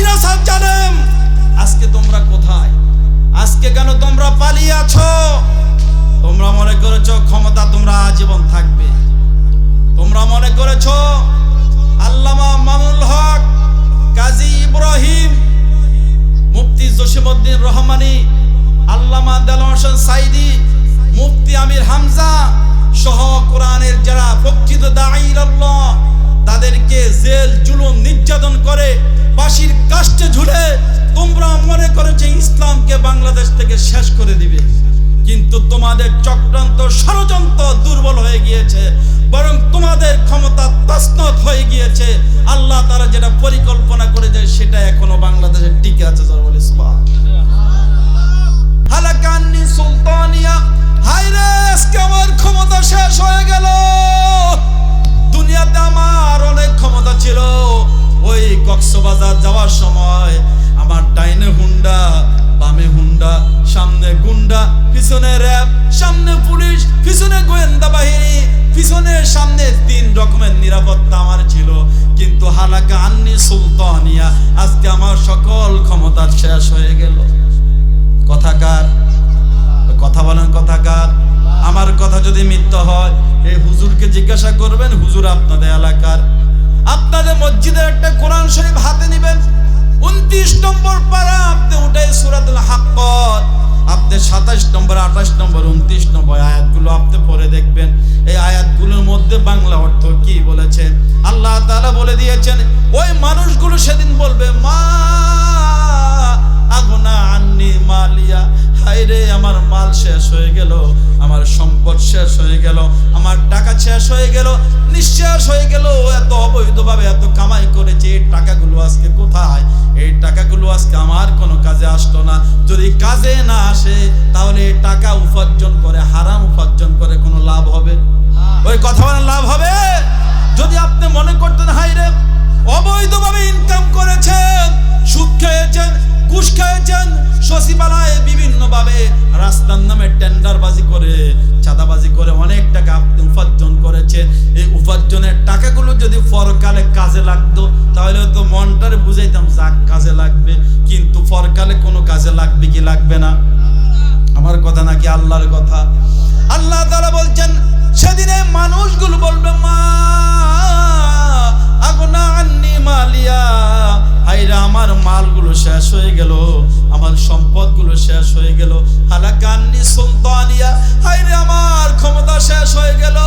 Virus আর জালেম আজকে তোমরা কোথায়? আজকে কেন তোমরা পালিয়ে আছো? তোমরা মনে করেছ ক্ষমতা তোমরা আজীবন থাকবে। তোমরা মনে করেছ আল্লামা মামুল হক, কাজী ইব্রাহিম, মুফতি জসিমউদ্দিন রহমানি, আল্লামা দেলোয়ার হোসেন সাইদি, মুফতি আমির হামজা সহ কোরআনের যারা প্রকৃত দাঈর আল্লাহ তাদেরকে জেল, জুলুম, নির্যাতন করে, ফাঁসির কাষ্টে ঝুলে তোমরা মনে করেছে ইসলামকে বাংলাদেশ থেকে শেষ করে দিবে। কিন্তু তোমাদের চক্রান্ত ষড়যন্ত্র দুর্বল হয়ে গিয়েছে, বরং তোমাদের ক্ষমতা তসনত হয়ে গিয়েছে। আল্লাহ তারা যেটা পরিকল্পনা করেছে সেটা এখনও বাংলাদেশে টিকে আছে জরবল ইসলাম হালাকান্নি সুলতানিয়া হায়রে আজকে ক্ষমতা শেষ হয়ে গেল। দুনিয়াতে আমার অনেক ক্ষমতা ছিল। ওই কক্সবাজার যাওয়ার সময় আমার ডাইনে হুন্ডা, বামে হুন্ডা, সামনে গুন্ডা, পিছনে র্যাব, সামনে পুলিশ, পিছনে গোয়েন্দা বাহিনী পিছনের সামনে তিন রকমের নিরাপত্তা আমার ছিল। কিন্তু হালাকা আন্নি সুলতানিয়া, আজকে আমার সকল ক্ষমতার শেষ হয়ে গেল। কথাকার কথা বলেন কথাকার আমার কথা যদি মিথ্যা হয় এই হুজুরকে জিজ্ঞাসা করবেন, হুজুর আপনাদের এলাকার। আপনাদের মসজিদের একটা কোরআন শরীফ হাতে নেবেন। উনত্রিশ নম্বর পারা, আপনি উঠে সুরাতুল হাক্কত। আপনি সাতাশ নম্বর, আঠাশ নম্বর, উনত্রিশ নম্বর আয়াতগুলো আপনি পড়ে দেখবেন। এই আয়াতগুলোর মধ্যে বাংলা অর্থ কি বলেছে? আল্লাহ তাআলা বলে দিয়েছেন, ওই মানুষগুলো সেদিন বলবে, মা আগনা আন্নি মালিয়া। হায়রে, আমার মাল শেষ হয়ে গেল, আমার সম্পদ শেষ হয়ে গেল, আমার টাকা শেষ হয়ে গেল নিঃশ্বাস হয়ে গেল। এত অবৈধভাবে এত কামাই করেছে, এই টাকাগুলো আজকে কোথায়? এই টাকাগুলো আজকে আমার কোনো কাজে আসতো না। যদি কাজে না আসে, তাহলে এই টাকা উপার্জন করে, হারাম উপার্জন করে কোনো লাভ হবে? ওই কথা বলার লাভ হবে? যদি আপনি মনে করতেন হাইরে অবৈধভাবে ইনকাম করেছেন বিভিন্নভাবে রাস্তার নামে টেন্ডারবাজি করে, চাঁদাবাজি করে, অনেক টাকা আপনি উপার্জন করেছেন এই উপার্জনের টাকাগুলো যদি পরকালে কাজে লাগতো, তাহলে তো মনটারে বুঝাইতাম, যাক কাজে লাগবে, কিন্তু পরকালে কোনো কাজে লাগবে কি লাগবে না? আমার কথা নাকি আল্লাহর কথা। আল্লাহ তারা বলছেন সম্পদগুলো শেষ হয়ে গেল। হালাকান্নি সুলতানিয়া হাইরে আমার, ক্ষমতা শেষ হয়ে গেল।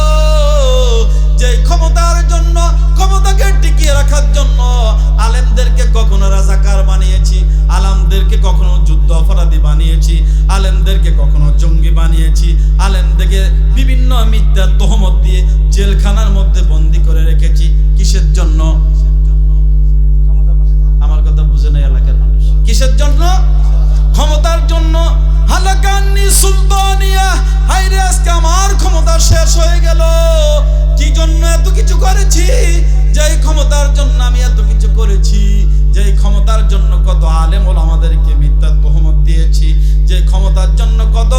যে ক্ষমতার জন্য, ক্ষমতাকে টিকিয়ে রাখার জন্য আলেমদেরকে কখনো রাজাকার বানিয়েছি, আলামদেরকে কখনো যুদ্ধ অপরাধী বানিয়েছি, আলেমদেরকে কখনো জঙ্গি বানিয়েছি, আলেমদেরকে বিভিন্ন মিথ্যার তহমত দিয়ে জেলখানার মধ্যে বন্দি করে রেখেছি। কিসের জন্য? আমার কথা বুঝে নেই এলাকার মানুষ। কিসের জন্য? ক্ষমতার জন্য হালাকান্নি সুলতানিয়া। হাইরে আজকে আমার ক্ষমতা শেষ হয়ে গেল। কি জন্য এত কিছু করেছি? যেই ক্ষমতার জন্য আমি এত কিছু করেছি, যেই ক্ষমতার জন্য কত আলেম আমাদেরকে মিথ্যা তহমত দিয়েছি যে ক্ষমতার জন্য কত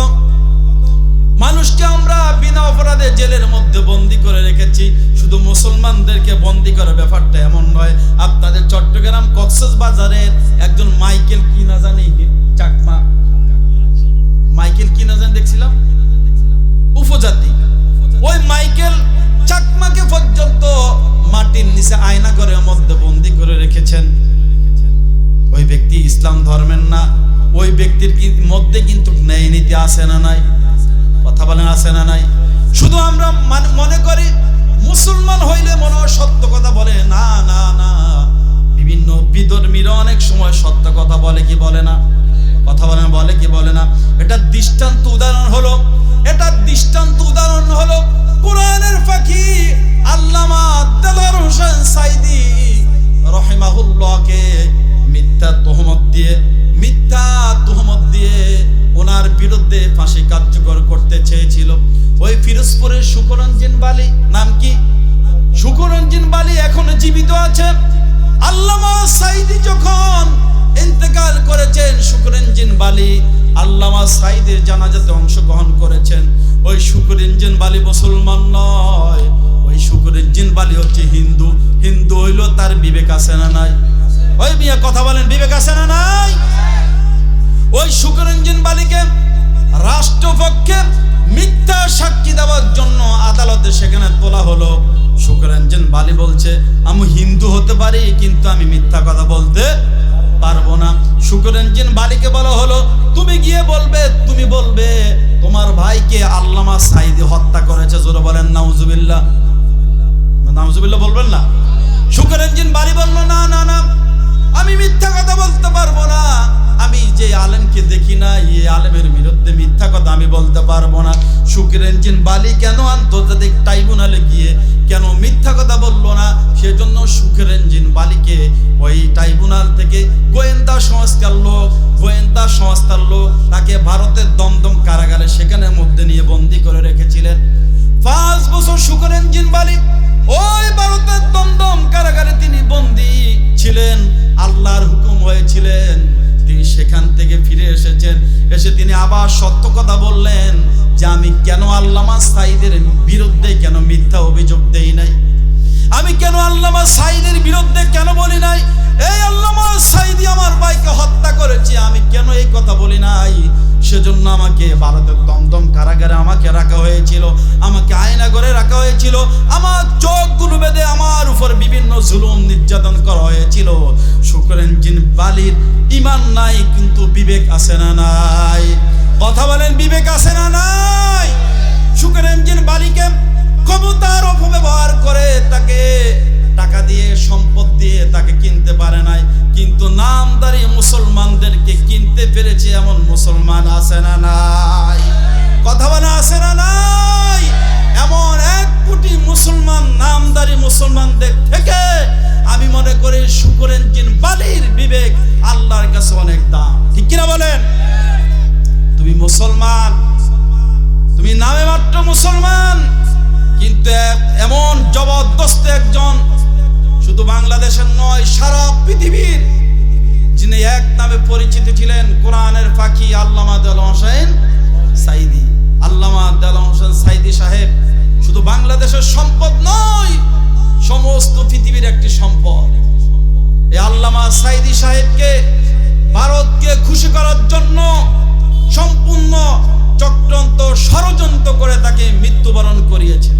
মানুষকে আমরা বিনা অপরাধে জেলের মধ্যে বন্দি করে রেখেছি। শুধু মুসলমানদেরকে বন্দি করার ব্যাপারটা এমন নয়। আপনাদের চট্টগ্রাম কক্সস বাজারের একজন মাইকেল কি না জানি চাকমা। মাইকেল কি না জানি দেখছিলাম? উপজাতি। ওই মাইকেল চাকমাকে পর্যন্ত মাটির নিচে আয়না করে মধ্যে বন্দি করে রেখেছেন। ওই ব্যক্তি ইসলাম ধর্মের না। ওই ব্যক্তির মধ্যে কিন্তু ন্যায় নীতি আছে না নাই? কথা বলেন, আছে না নাই? শুধু আমরা মান- করি, মুসলমান হইলে মনে হয় সত্য কথা বলে। না না না। বিভিন্ন বিধর্মীরা অনেক সময় সত্য কথা বলে কি বলে না? কথা বলে বলে কি বলে না? এটা দৃষ্টান্ত উদাহরণ হলো, এটা দৃষ্টান্ত উদাহরণ হলো কোরআনের পাখি আল্লামা দেলার হোসেন সাইদি রহিমাহুল্লাহকে মিথ্যা তহমত দিয়ে, মিথ্যা তহমত দিয়ে ওনার বিরুদ্ধে ফাঁসি কার্যকর করতে চেয়েছিল। ওই ফিরোজপুরের সুকরঞ্জিন বালি নাম কি? সুকরঞ্জিন বালি এখনও জীবিত আছে। আল্লামা সাইদি যখন ইন্তেকাল করেছেন শুকরঞ্জিন বালি, আল্লামা সাইদের জানাজাতে অংশগ্রহণ করেছেন। ওই শুকরঞ্জিন বালি মুসলমান নয়, ওই শুকরঞ্জিন বালি হচ্ছে হিন্দু। হিন্দু হইল তার বিবেক আছে না নাই? ওই মিয়া কথা বলেন, বিবেক আছে না নাই? ওই শুকরঞ্জিন বালিকে রাষ্ট্রপক্ষে মিথ্যা সাক্ষী দেওয়ার জন্য আদালতে সেখানে তোলা হলো। শুকরঞ্জন বালি বলছে, আমি হিন্দু হতে পারি, কিন্তু আমি মিথ্যা কথা বলতে পারব না। শুকরঞ্জন বালিকে বলা হলো, তুমি গিয়ে বলবে, তুমি বলবে, তোমার ভাইকে আল্লামা সাইদি হত্যা করেছে। জোরে বলেন, নাউজুবিল্লাহ। নাউজুবিল্লাহ বলবেন না? শুকরঞ্জন বালি বলল, না না না। আমি মিথ্যা কথা বলতে পারব না। আমি যে আলেমকে দেখি না, এই আলেমের বিরুদ্ধে মিথ্যা কথা আমি বলতে পারব না। শুকরেঞ্জিন বালি কেন আন্তর্জাতিক ট্রাইব্যুনালে গিয়ে কেন মিথ্যা কথা বলল না? সেজন্য শুকরেঞ্জিন বালিকে ওই ট্রাইব্যুনাল থেকে গোয়েন্দা সংস্থার লোক, গোয়েন্দা সংস্থার লোক তাকে ভারতের দমদম কারাগারে সেখানের মধ্যে নিয়ে বন্দি করে রেখেছিলেন। পাঁচ বছর শুকরেঞ্জিন বালি ওই ভারতের দমদম কারাগারে তিনি বন্দি ছিলেন, আল্লাহর হুকুম হয়েছিলেন। তিনি সেখান থেকে ফিরে এসেছেন। এসে তিনি আবার সত্য কথা বললেন যে, আমি কেন আল্লামা সাইদের বিরুদ্ধে কেন মিথ্যা অভিযোগ দেই নাই? আমি কেন আল্লামা সাইদের বিরুদ্ধে কেন বলি নাই? এই আল্লামা সাইদি আমার ভাইকে হত্যা করেছে, আমি কেন এই কথা বলি নাই? সেজন্য আমাকে ভারতের দমদম কারাগারে আমাকে রাখা হয়েছিল। আমাকে আয়না করে রাখা হয়েছিল। আমার চোখগুলো বেঁধে আমার উপর বিভিন্ন জুলুম নির্যাতন করা হয়েছিল। শুকরেন জিন বালির ইমান নাই, কিন্তু বিবেক আছে না নাই। কথা বলেন, বিবেক আছে না নাই? শুকরেন জিন বালিকে ক্ষমতার অপব্যবহার করে তাকে টাকা দিয়ে, সম্পদ দিয়ে তাকে কিনতে পারে নাই। কিন্তু নামদারি মুসলমানদেরকে কিনতে পেরেছে এমন মুসলমান আছে না নাই? কথা বলা আছে না নাই? এমন এক কোটি মুসলমান, নামদারি মুসলমানদের থেকে আমি মনে করি শুকরেন জিন বালির বিবেক আল্লাহর কাছে অনেক দাম। ঠিক কিনা বলেন? তুমি মুসলমান, তুমি নামে মাত্র মুসলমান, কিন্তু এমন জবরদস্ত একজন শুধু বাংলাদেশের নয়, সারা পৃথিবীর, যিনি এক নামে পরিচিত ছিলেন কোরআনের পাখি আল্লামা দেল হোসেন সাইদি। আল্লামা দেল হোসেন সাইদি সাহেব শুধু বাংলাদেশের সম্পদ নয়, সমস্ত পৃথিবীর একটি সম্পদ। এই আল্লামা সাইদি সাহেবকে ভারতকে খুশি করার জন্য সম্পূর্ণ চক্রান্ত ষড়যন্ত্র করে তাকে মৃত্যুবরণ করিয়েছে।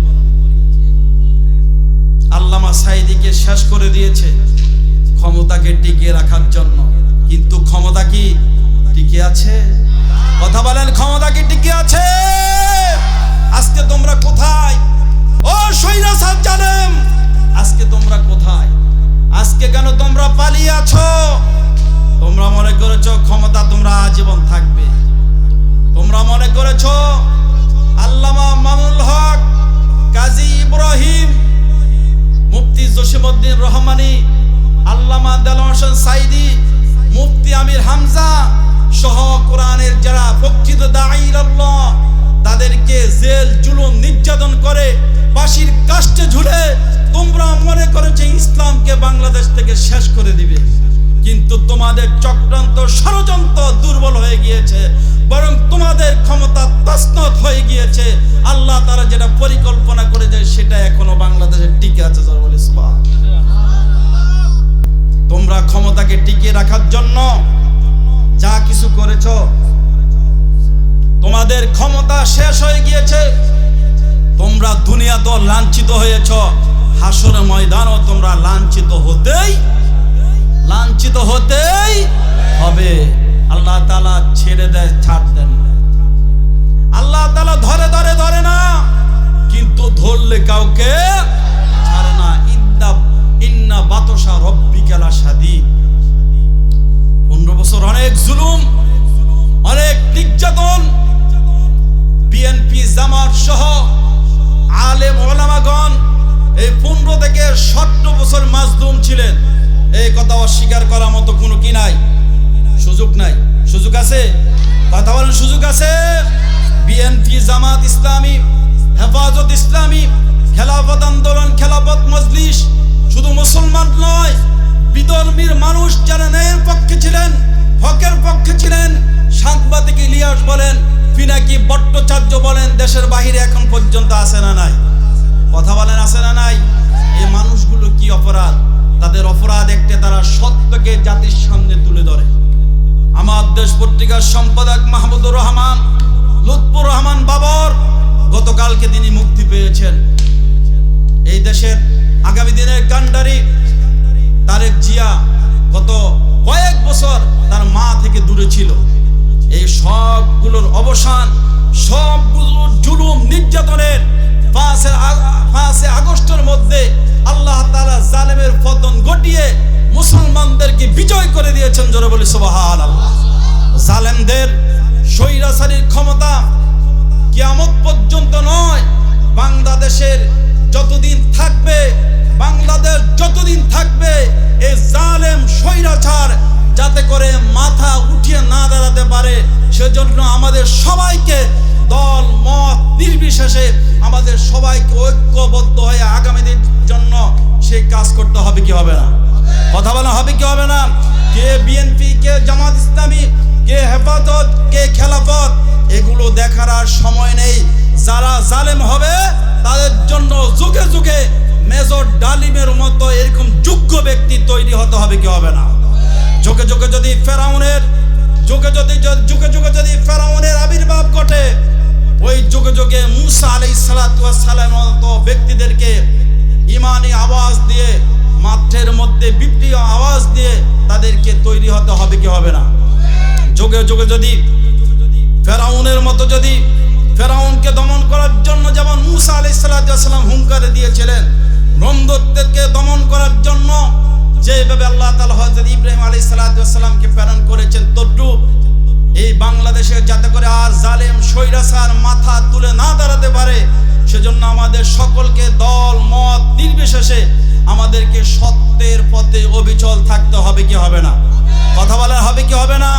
আল্লামা সাইদিকে শেষ করে দিয়েছে ক্ষমতাকে টিকিয়ে রাখার জন্য। কিন্তু ক্ষমতা কি টিকে আছে? কথা বলেন, ক্ষমতা কি টিকে আছে? আজকে তোমরা কোথায়? ও সৈরা সাদ জানেম, আজকে তোমরা কোথায়? আজকে কেন তোমরা পালিয়ে আছো? তোমরা মনে করেছ ক্ষমতা তোমরা আজীবন থাকবে। তোমরা মনে করেছ আল্লামা মামুল হক, কাজী ইব্রাহিম, মুফতি জসিমউদ্দিন রহমানি, আল্লামা দেল হোসেন সাইদি, মুফতি আমির হামজা সহ কোরআনের যারা প্রকৃত দাঈর আল্লাহ তাদেরকে জেল, জুলুম, নির্যাতন করে, বাঁশির কাষ্টে ঝুলে তোমরা মনে করেছে ইসলামকে বাংলাদেশ থেকে শেষ করে দিবে। কিন্তু তোমাদের চক্রান্ত ষড়যন্ত্র দুর্বল হয়ে গিয়েছে, বরং তোমাদের ক্ষমতা তসনত হয়ে গিয়েছে। আল্লাহ তারা যেটা পরিকল্পনা করে যায় সেটা এখনও বাংলাদেশে টিকে আছে তোমরা ক্ষমতাকে টিকিয়ে রাখার জন্য যা কিছু করেছ তোমাদের ক্ষমতা শেষ হয়ে গিয়েছে। তোমরা দুনিয়া তো লাঞ্ছিত হয়েছ। হাসর ময়দানও তোমরা লাঞ্ছিত হতেই লাঞ্ছিত হতেই হবে। আল্লাহ তালা ছেড়ে দেয়, ছাড় দেন। আল্লাহ তালা ধরে ধরে ধরে না। কিন্তু ধরলে কাউকে ছাড়ে না। ইন্না ইন্না বাতসা রব্বিকালা সাদি পনেরো বছর অনেক জুলুম, অনেক নির্যাতন বিএনপি জামাত সহ আলেম ওলামাগণ এই পনেরো থেকে সতেরো বছর মাজলুম ছিলেন। এই কথা অস্বীকার করার মতো কোনো কি নাই? সুযোগ নাই। সুযোগ আছে? কথা বলেন সুযোগ আছে? বিএনপি জামাত ইসলামী, হেফাজত ইসলামী, খেলাফত আন্দোলন, খেলাফত মজলিস শুধু মুসলমান নয়, বিধর্মীর মানুষ যারা ন্যায়ের পক্ষে ছিলেন, হকের পক্ষে ছিলেন, সাংবাদিক ইলিয়াস বলেন পিনাকি ভট্টাচার্য বলেন, দেশের বাহিরে এখন পর্যন্ত আসে না নাই? কথা বলেন, আসে না নাই? এই মানুষগুলো কি অপরাধ? তাদের অপরাধ দেখতে তারা সত্যকে জাতির সামনে তুলে ধরে। আমার দেশ পত্রিকার সম্পাদক মাহমুদুর রহমান, লুৎফুর রহমান বাবর, গতকালকে তিনি মুক্তি পেয়েছেন। এই দেশের আগামী দিনের কান্ডারি তারেক জিয়া গত কয়েক বছর তার মা থেকে দূরে ছিল। এই সবগুলোর অবসান, সবগুলোর জুলুম নির্যাতনের পাঁচে পাঁচে আগস্টের মধ্যে আল্লাহ তাআলা জালেমের পতন ঘটিয়ে মুসলমানদেরকে বিজয় করে দিয়েছেন জোরে বলি সুবহান আল্লাহ জালেমদের স্বৈরাচারীর ক্ষমতা কিয়ামত পর্যন্ত নয়, বাংলাদেশের যতদিন থাকবে, বাংলাদেশ যতদিন থাকবে এই জালেম স্বৈরাচার যাতে করে মাথা উঠিয়ে না দাঁড়াতে পারে। সেজন্য আমাদের সবাইকে দল, মত নির্বিশেষে আমাদের সবাইকে ঐক্যবদ্ধ হয়ে আগামী দিনের জন্য সেই কাজ করতে হবে, কি হবে না? কথা বলা হবে, কি হবে না? কে বিএনপি কে জামাত ইসলামী, কে হেফাজত, কে খেলাফত, এগুলো দেখার আর সময় নেই। যারা জালেম হবে, তাদের জন্য যুগে যুগে মেজর ডালিমের মতো এরকম যোগ্য ব্যক্তি তৈরি হতে হবে, কি হবে না? যুগে যুগে যদি ফেরাউনের, যুগে যদি যুগে যুগে যদি ফেরাউনের আবির্ভাব ঘটে, ওই যুগে যুগে মুসা আলাই সালাম মতো ব্যক্তিদেরকে ইমানি আওয়াজ দিয়ে, মাঠের মধ্যে বিপ্রিয় আওয়াজ দিয়ে তাদেরকে তৈরি হতে হবে কি হবে না? যুগে যুগে যদি ফেরাউনের মতো যদি ফেরাউনকে দমন করার জন্য যেমন মুসা আলাই সাল্লাম হুঙ্কারে দিয়েছিলেন রমদত্তেরকে দমন করার জন্য যেভাবে আল্লাহ তালা হজরত ইব্রাহিম আলী সালাতামকে প্রেরণ করেছেন তদ্রু এই বাংলাদেশে যাতে করে আর জালেম সৈরাসার মাথা তুলে না দাঁড়াতে পারে, সেজন্য আমাদের সকলকে দল, মত নির্বিশেষে আমাদেরকে সত্যের পথে অবিচল থাকতে হবে, কি হবে না? কথা বলার হবে, কি হবে না?